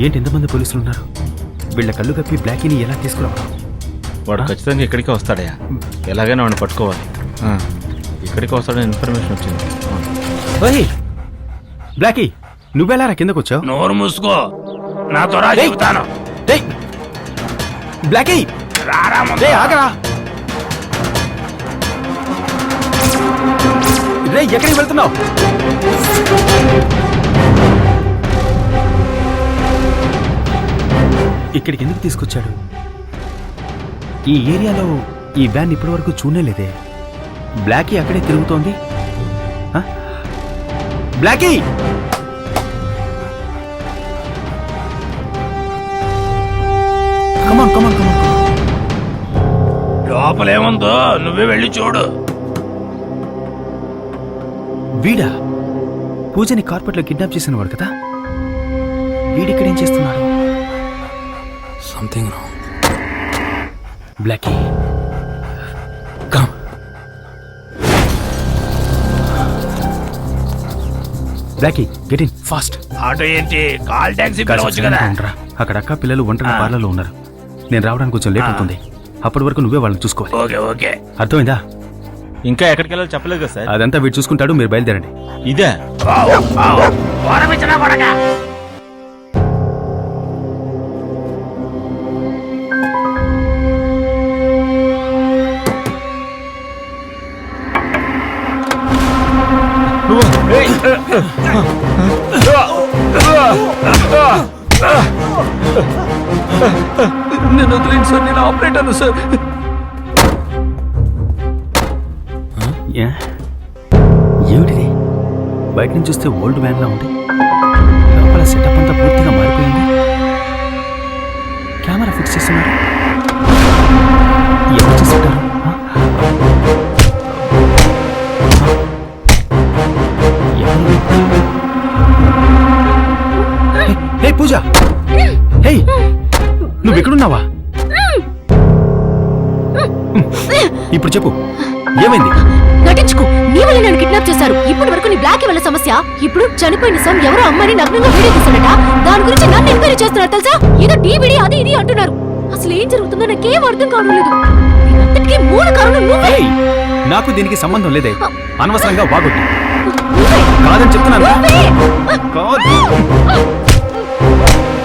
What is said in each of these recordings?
ఏంటి ఎంతమంది పోలీసులు ఉన్నారు? వీళ్ళ కళ్ళు కప్పి బ్లాకీని ఎలా తీసుకురావడం వాడు ఖచ్చితంగా ఇక్కడికే వస్తాడయ్యా. ఎలాగైనా వాడిని పట్టుకోవాలి. ఆ, ఇక్కడికి వస్తాడని ఇన్ఫర్మేషన్ వచ్చింది. ఓయ్! బ్లాకీ నువ్వెలా కిందకు వచ్చావు? నోరు మూసుకో. నాతో రా చెబుతాను. డేయ్ బ్లాకీ! రారా ముందు. రే ఆగరా! రే ఎక్కడికి వెళ్తున్నావు? ఇక్కడికి ఎందుకు తీసుకొచ్చాడు? ఈ ఏరియాలో ఈ వ్యాన్ ఇప్పటి వరకు చూడలేదే. బ్లాకీ అక్కడే తిరుగుతోంది? Blackie! Come on come on come on లోపలేముందో? నువ్వే వెళ్ళి చూడు. వీడా? పూజని కార్పెట్లో కిడ్నాప్ చేసిన వాడు కదా? వీడిక్కడేం చేస్తున్నాడు? Something wrong Blackie come Blackie get in fast auto ఏంటి? కాల్ టాక్సీ పిలవచ్చు కదా. అక్కడ అక్క పిల్లలు ఒంటరి ఆ. పార్లలో ఉన్నారు. నేను రావడానికి కొంచెం లేట్. అవుతుంది. అప్పటి వరకు నువ్వే వాళ్ళని చూసుకోవాలి. Okay okay. అర్థమైందా? ఇంకా ఎక్కడికి వెళ్ళాలో చెప్పలేదు కదా సార్. అదంతా వీడు చూసుకుంటాడు మీరు బయలుదేరండి. ఇదే. నేను వదిలేను సార్ నేను ఆపరేటర్ను సార్. ఏమిటిది? బయట నుంచి చూస్తే ఓల్డ్ మ్యాన్లా ఉంది. లోపల సెటప్ అంతా పూర్తిగా మారిపోయింది. కెమెరా ఫిక్స్ చేస్తున్నారు. పూజ. హే నువ్వు ఎక్కడున్నావా ఇప్పుడు చెప్పు. ఏమైంది? నటించుకో. నీ వల్ల నన్ను కిడ్నాప్ చేశారు. ఇప్పటి వరకు నీ బ్లాక్ వల్ల సమస్య. ఇప్పుడు చనిపోయిన సమ్ ఎవరో అమ్మాయిని నగ్నంగా వీడియో తీశాడట. దాని గురించి నన్ను ఎంక్వైరీ చేస్తున్నారు తెలుసా? ఏదో డీవీడీ అది ఇది అంటున్నారు. అసలు ఏం జరుగుతుందో నాకేం అర్థం కావడం లేదు. దీనంతటికీ మూల కారణం నువ్వే. నాకు దీనికి సంబంధం లేదే. అనవసరంగా నువ్వే. కాదని చెప్తున్నాను. కాదు.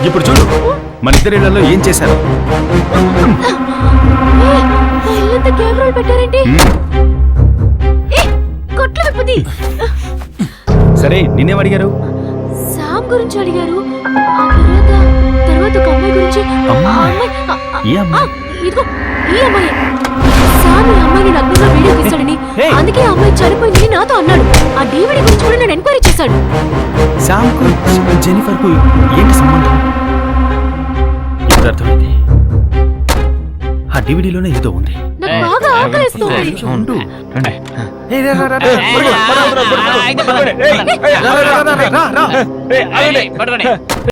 ఇప్పుడు చూడు మన ఇద్దరిళ్ళలో ఏం చేశారు? కెమెరాలు కొట్ల విప్పది సరే నిన్నేం అడిగారు? శామ్ గురించి అడిగారు. ఆ తర్వాత తర్వాత ఒక అమ్మాయి గురించి. ఆ అమ్మాయి? అమ్మాయి ఆ, ఆ, ఏ అమ్మాయి? ఆ, ఇదిగో ఈ అమ్మాయి. శామ్ ఈ అమ్మాయిని వీడియో తీశాడని! అందుకే ఆ అమ్మాయి చనిపోయిందని నాతో అన్నాడు. శామ్కు జెనిఫర్కు ఏంటి సంబంధం ఇప్పుడు అర్థమైంది ఆ డివిడీలోనే ఏదో ఉంది నాకు